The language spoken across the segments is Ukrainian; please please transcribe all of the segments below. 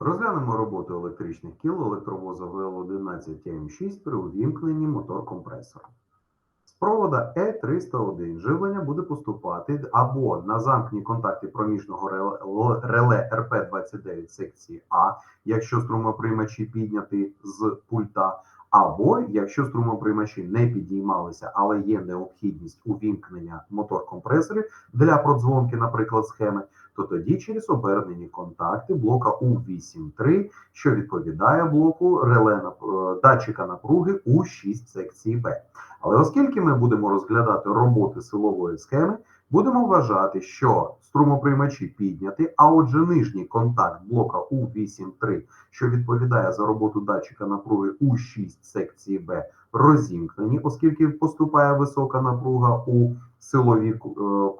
Розглянемо роботу електричних кіл електровоза ВЛ11М6 при увімкненні мотор-компресора. З провода Е301 живлення буде поступати або на замкній контакти проміжного реле РП29 секції А, якщо струмоприймачі підняти з пульта, або якщо струмоприймачі не підіймалися, але є необхідність увімкнення мотор-компресорів для продзвонки, наприклад, схеми, то тоді через обернені контакти блока У83, що відповідає блоку реле е, датчика напруги У6 секції Б. Але оскільки ми будемо розглядати роботи силової схеми, будемо вважати, що струмоприймачі підняті, а отже, нижній контакт блока У83, що відповідає за роботу датчика напруги У6 секції Б, розімкнені, оскільки поступає висока напруга у силові е,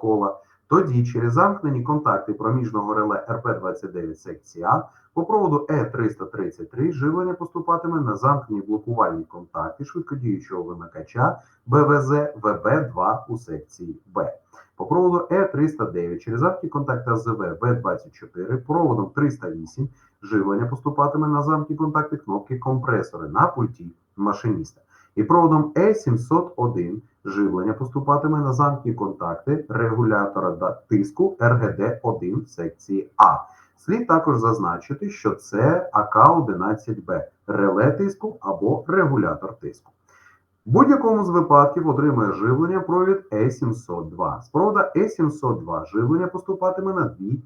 кола. Тоді через замкнені контакти проміжного реле РП29 секції А по проводу Е333 живлення поступатиме на замкнені блокувальні контакти швидкодіючого вимикача БВЗ ВБ2 у секції Б. По проводу Е309 через замкнені контакти АЗВ В24 проводом 308 живлення поступатиме на замкнені контакти кнопки компресори на пульті машиніста. І проводом Е701 живлення поступатиме на замкнені контакти регулятора тиску РГД1 секції А. Слід також зазначити, що це АК-11Б реле тиску або регулятор тиску. В будь-якому з випадків отримує живлення провід Е702. З провода Е702 живлення поступатиме на дві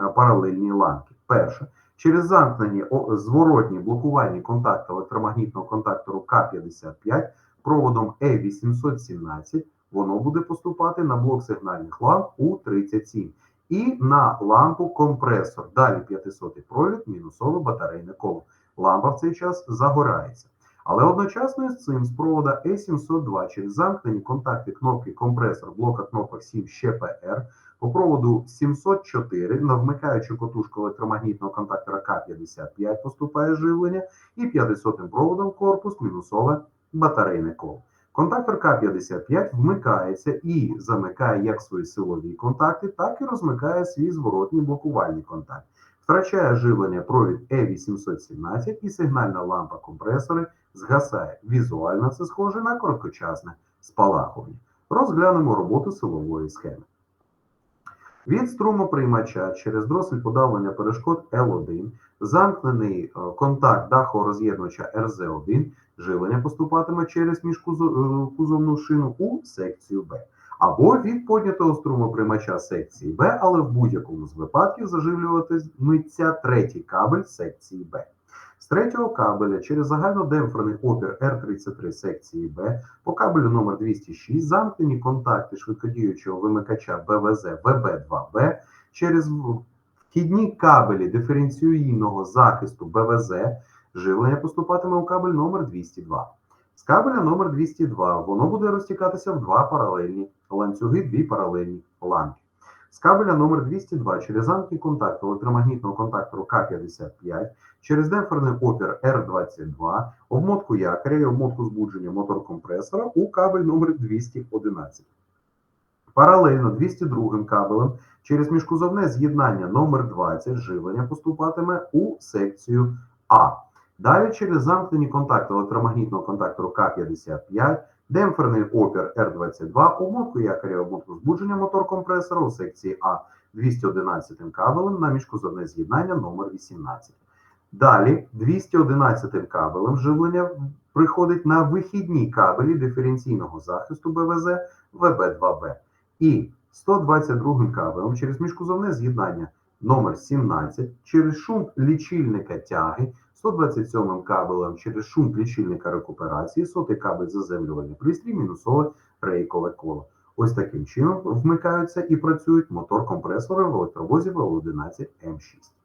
е, паралельні ланки. Перше, через замкнені зворотні блокувальні контакти електромагнітного контактору К55 проводом Е817 воно буде поступати на блок сигнальних ламп У37 і на лампу компресор. Далі 500 провід, мінусове батарейне коло. Лампа в цей час загорається. Але одночасно з цим з провода E702 через замкнені контакти кнопки компресор блока кнопок 7 ЩПР по проводу 704 на вмикаючу котушку електромагнітного контактора К55 поступає живлення і 500 проводом корпус мінусове батарейне коло. Контактор К55 вмикається і замикає як свої силові контакти, так і розмикає свій зворотній блокувальний контакт. Втрачає живлення провід E817 і сигнальна лампа компресори згасає. Візуально це схоже на короткочасне спалахування. Розглянемо роботу силової схеми. Від струмоприймача через дросель подавлення перешкод L1, замкнений е, контакт дахороз'єднувача RZ1, живлення поступатиме через міжкузовну шину у секцію Б. Або від поднятого струмоприймача секції Б, але в будь-якому з випадків заживлюватиметься третій кабель секції Б. З третього кабеля через загальнодемпферний опір R33 секції Б по кабелю номер 206 замкнені контакти швидкодіючого вимикача БВЗ ВБ2Б через вхідні кабелі диференційного захисту БВЗ живлення поступатиме у кабель номер 202. З кабеля номер 202 воно буде розтікатися в два паралельні ланцюги, дві паралельні ланки. З кабеля номер 202 через замкнені контакти електромагнітного контактору К55 через демпферний опір R22, обмотку якоря і обмотку збудження мотор-компресора у кабель номер 211. Паралельно 202 кабелем через міжкузовне з'єднання номер 20 живлення поступатиме у секцію А. Далі через замкнені контакти електромагнітного контактору К55, демпферний опір R22, обмотку якоря обмотку збудження мотор-компресора у секції А 211 кабелем на міжкузовне з'єднання номер 18. Далі 211 кабелем живлення приходить на вихідні кабелі диференційного захисту БВЗ ВБ2Б. І 122 кабелем через міжкузовне з'єднання номер 17 через шунт лічильника тяги, 127 кабелем через шунт лічильника рекуперації, сотий кабель заземлювальний пристрій, мінусове рейкове коло. Ось таким чином вмикаються і працюють мотор-компресори в електровозі ВЛ11М6.